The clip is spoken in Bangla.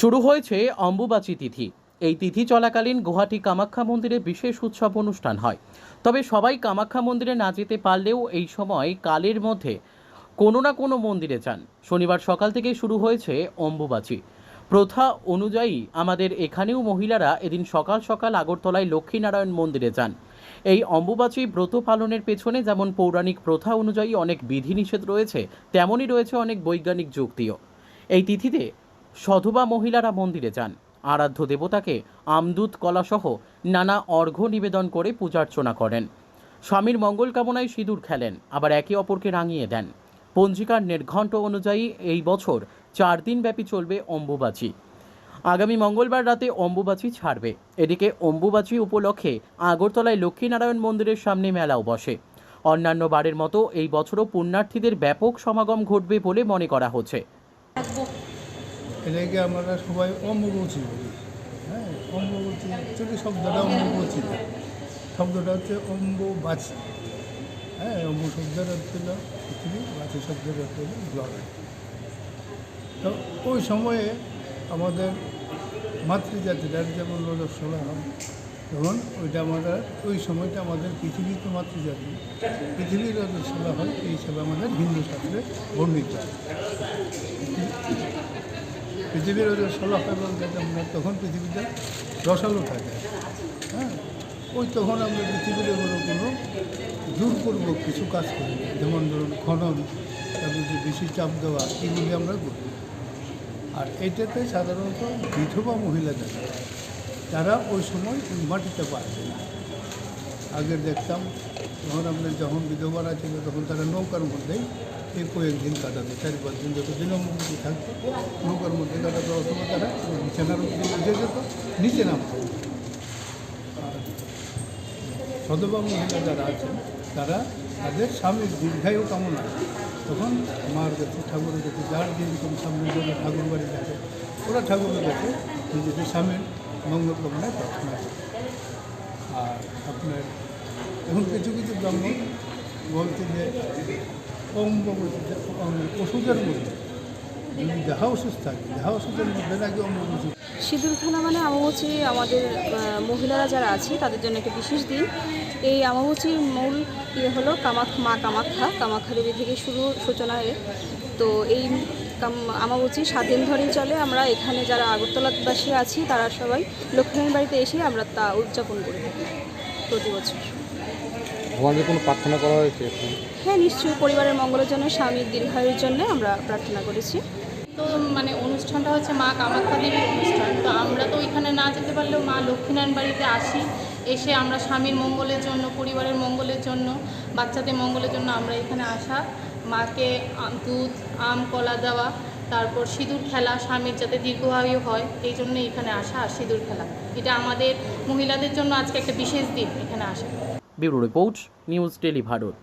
শুরু হয়েছে অম্বুবাচী তিথি। এই তিথি চলাকালীন গুয়াহাটি কামাখ্যা মন্দিরে বিশেষ উৎসব অনুষ্ঠান হয়। তবে সবাই কামাখ্যা মন্দিরে না যেতে পারলেও এই সময় কালের মধ্যে কোনো না কোনো মন্দিরে যান। শনিবার সকাল থেকে শুরু হয়েছে অম্বুবাচী। প্রথা অনুযায়ী আমাদের এখানেও মহিলারা এদিন সকাল সকাল আগরতলায় লক্ষ্মীনারায়ণ মন্দিরে যান। এই অম্বুবাচী ব্রত পালনের পেছনে যেমন পৌরাণিক প্রথা অনুযায়ী অনেক বিধিনিষেধ রয়েছে, তেমনই রয়েছে অনেক বৈজ্ঞানিক যুক্তিও। এই তিথিতে সধবা মহিলারা মন্দিরে যান। আরাধ্য দেবতাকে আমদুত কলাসহ নানা অর্ঘ্য নিবেদন করে পূজার্চনা করেন। স্বামীর মঙ্গল কামনায় সিঁদুর খেলেন, আবার একে অপরকে রাঙিয়ে দেন। পঞ্জিকার নির্ঘণ্ট অনুযায়ী এই বছর চার দিন ব্যাপী চলবে অম্বুবাচী। আগামী মঙ্গলবার রাতে অম্বুবাচী ছাড়বে। এদিকে অম্বুবাচী উপলক্ষে আগরতলায় লক্ষ্মীনারায়ণ মন্দিরের সামনে মেলাও বসে। অন্যান্য বারের মতো এই বছরও পুণ্যার্থীদের ব্যাপক সমাগম ঘটবে বলে মনে করা হচ্ছে। এটাকে আমরা সবাই অম্বুবচি বলি। হ্যাঁ অম্বুবচি অ্যাকচুয়ালি শব্দটা অম্বুবচি। শব্দটা হচ্ছে অম্বুবাচি। হ্যাঁ অম্বু শব্দের অর্থ হল পৃথিবী, বাচি শব্দের অর্থ হল জল। তো ওই সময়ে আমাদের মাতৃজাতিরা যেমন রজস্বলা হয় তখন ওইটা আমরা ওই সময়টা আমাদের পৃথিবী তো মাতৃজাতি। পৃথিবীর রজস্বলা হয়, এই হিসাবে আমাদের হিন্দু শাস্ত্রে বর্ণিত। পৃথিবীর যে ষোলো আমরা তখন পৃথিবীতে রসালো থাকে। হ্যাঁ? ওই তখন আমরা পৃথিবীর ওপরে কোনো জোরপূর্বক কিছু কাজ করি যেমন ধরুন খনন, তারপর যে বেশি চাপ দেওয়া, এগুলি আমরা করি। আর এটাতে সাধারণত বিধবা মহিলা তারা ওই সময় মাটিতে পারবে না। আগে দেখতাম, তখন আপনার যখন বিধবারা ছিল তখন তারা নৌকার মধ্যেই এই কয়েকদিন কাটাতো চারি পাঁচ দিন যতদিন অম্বুবাচী থাকতো নৌকার মধ্যে কাটাতো অথবা তারা বিছানার উপরে যেত, নিচে নামতো সদবা মহিলা যারা আছেন, তারা তাদের স্বামীর দীর্ঘায়ু কামনা, তখন মার কাছে, ঠাকুরের কাছে, যার যেরকম সামনে যারা ঠাকুর বাড়ি থাকে ওরা ঠাকুরের কাছে নিজেদের স্বামীর মঙ্গল কামনায় প্রার্থনা করে। আর আপনার, এখন কিছু কিছু ব্রাহ্মণ বলছে যে অম্বুবাচীতে ওষুধের সিঁদুর খেলা মানে আমাবুচি আমাদের মহিলারা যারা আছে, তাদের জন্য একটা বিশেষ দিন। এই আমাবুচির মূল ইয়ে হলো কামাখ, মা কামাখ্যা। কামাখ্যা দেবী থেকে শুরু সূচনা এর। তো এই আমাবুচি সাত দিন ধরেই চলে। আমরা এখানে যারা আগরতলাবাসী আছি, তারা সবাই লক্ষ্মীনারায়ণ বাড়িতে এসে আমরা তা উদযাপন করে থাকি প্রতি বছর। ভগবানকে কোনো প্রার্থনা করা হয়েছে? হ্যাঁ নিশ্চয়ই পরিবারের মঙ্গলের জন্য স্বামীর দীর্ঘায়ুর জন্য আমরা প্রার্থনা করেছি। তো মানে অনুষ্ঠানটা হচ্ছে মা কামাখ্যা দেবীর অনুষ্ঠান। তো আমরা তো ওইখানে না যেতে পারলেও মা লক্ষ্মীনারায়ণ বাড়িতে আসি। এসে আমরা স্বামীর মঙ্গলের জন্য পরিবারের মঙ্গলের জন্য বাচ্চাদের মঙ্গলের জন্য আমরা এখানে আসা। মাকে দুধ আম কলা দেওয়া তারপর সিঁদুর খেলা স্বামীর যাতে দীর্ঘায়ু হয় এই জন্য এখানে আসা আর সিঁদুর খেলা। এটা আমাদের মহিলাদের জন্য আজকে একটা বিশেষ দিন এখানে আসা। Bureau report news tele Bharat.